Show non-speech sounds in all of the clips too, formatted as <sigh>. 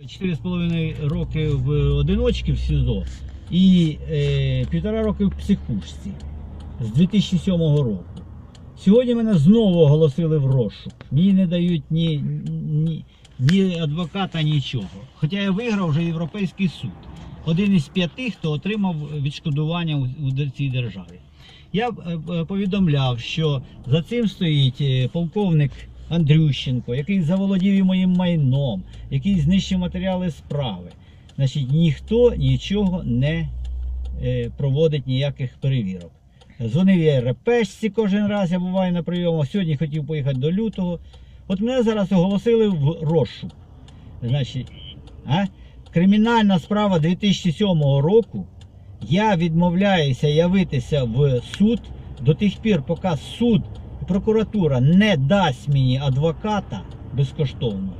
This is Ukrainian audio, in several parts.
4,5 роки в одиночці в СІЗО і е, півтора роки в психушці з 2007 року. Сьогодні мене знову оголосили в розшук. Мені не дають ні, ні, ні адвоката, нічого. Хоча я виграв вже Європейський суд. Один із п'яти, хто отримав відшкодування у, цій державі. Я е, е, повідомляв, що за цим стоїть е, полковник Андрющенко, який заволодів і моїм майном, який знищив матеріали справи. Значить, ніхто нічого не е, проводить ніяких перевірок. Дзвонив я РПшці кожен раз, я буваю на прийомах. Сьогодні хотів поїхати до лютого. От мене зараз оголосили в розшук. Значить, а? кримінальна справа 2007 року. Я відмовляюся явитися в суд до тих пір, поки суд прокуратура не дасть мені адвоката безкоштовно.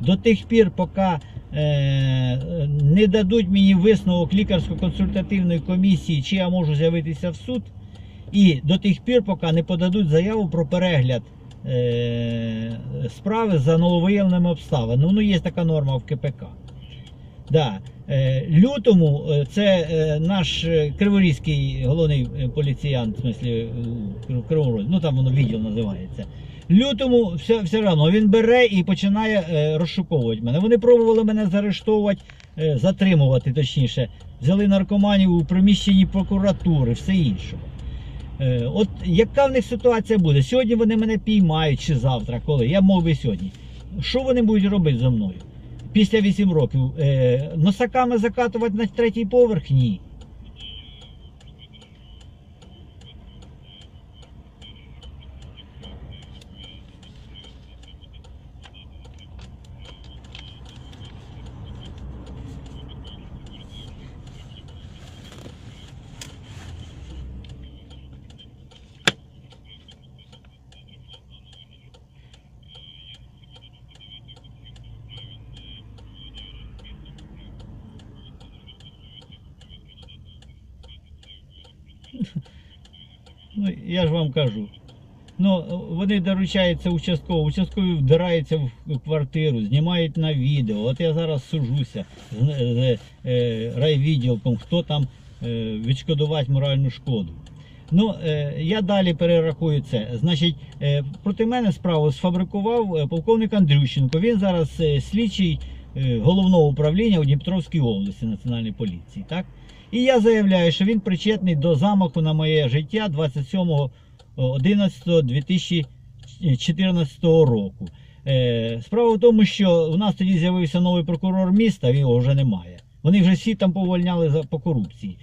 До тих пір, поки е, не дадуть мені висновок лікарсько-консультативної комісії, чи я можу з'явитися в суд. І до тих пір, поки не подадуть заяву про перегляд е, справи за нововиявленими обставинами. Ну, є така норма в КПК. Да. Е, лютому е, це е, наш криворізький головний поліціянт, в смислі у Кри- Кривому Розі, ну там воно відділ називається. Лютому все, все одно він бере і починає розшуковувати мене. Вони пробували мене заарештовувати, затримувати точніше. Взяли наркоманів у приміщенні прокуратури, все інше. От яка в них ситуація буде? Сьогодні вони мене піймають чи завтра, коли? Я мов би сьогодні. Що вони будуть робити зі мною? Після 8 років. Е, носаками закатувати на третій поверх? Ні. <laughs> Ну, я ж вам кажу. Ну, вони доручаються участково, участкові вдираються в квартиру, знімають на відео. От я зараз сужуся з, з е, райвідділком, хто там е, відшкодувати моральну шкоду. Ну, е, я далі перерахую це. Значить, е, проти мене справу сфабрикував е, полковник Андрющенко. Він зараз е, слідчий головного управління у Дніпровській області Національної поліції. Так? І я заявляю, що він причетний до замаху на моє життя 27.11.2014 року. Е, Справа в тому, що у нас тоді з'явився новий прокурор міста, він його вже немає. Вони вже всі там повольняли по корупції.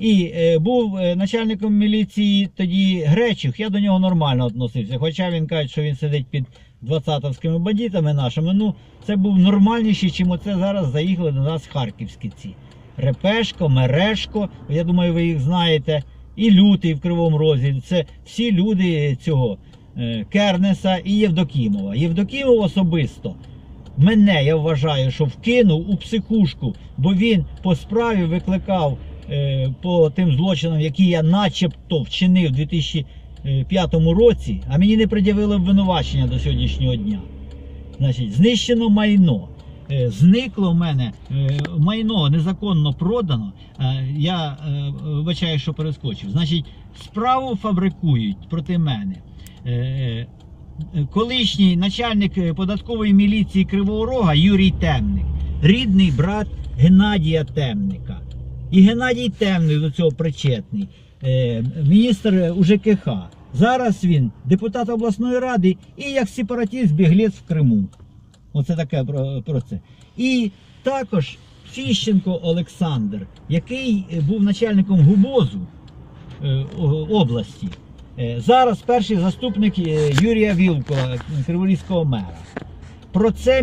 І е, був е, начальником міліції тоді Гречух, я до нього нормально відносився. Хоча він каже, що він сидить під 20-вськими бандитами нашими. Ну, це був нормальніший, чим оце зараз заїхали до нас харківські ці. Репешко, Мерешко, я думаю, ви їх знаєте, і Лютий в Кривому Розі. Це всі люди цього е, Кернеса і Євдокімова. Євдокімов особисто мене, я вважаю, що вкинув у психушку, бо він по справі викликав е, по тим злочинам, які я начебто вчинив у 2005 році, а мені не пред'явили обвинувачення до сьогоднішнього дня. Значить, знищено майно. Е, Зникло в мене е, майно незаконно продано. Е, Я е, вибачаю, що перескочив. Значить, справу фабрикують проти мене. Е, е, Колишній начальник е, податкової міліції Кривого Рога Юрій Темник, рідний брат Геннадія Темника. І Геннадій Темник до цього причетний, е, міністр УЖКХ. Зараз він депутат обласної ради і як сепаратист біглець в Криму. Оце таке про, про це. І також Фіщенко Олександр, який е, був начальником ГУБОЗу е, області. Е, Зараз перший заступник е, Юрія Вілкова, Криворізького мера. Про це